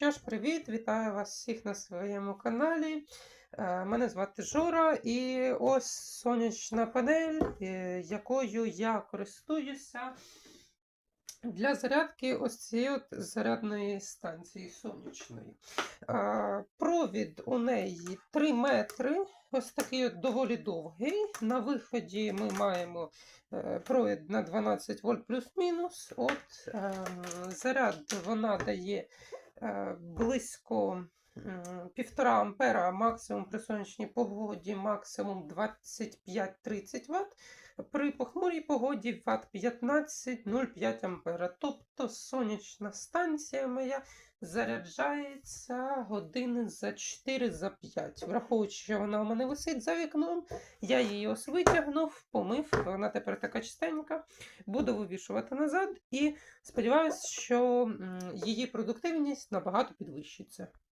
Що ж, привіт! Вітаю вас всіх на своєму каналі. Е, Мене звати Жора, і ось сонячна панель, е, якою я користуюся для зарядки ось цієї от зарядної станції сонячної. Е, Провід у неї 3 метри, ось такий от доволі довгий. На виході ми маємо провід на 12 вольт плюс-мінус. От ем, заряд вона дає близько м, півтора ампера, максимум при сонячній погоді, максимум 25-30 Вт. При похмурій погоді Вт 15-0,5 ампера. Тобто сонячна станція моя заряджається години за 4 за 5. Враховуючи, що вона у мене висить за вікном, я її ось витягнув, помив, вона тепер така чистенька. Буду вивішувати назад і сподіваюся, що її продуктивність набагато підвищиться.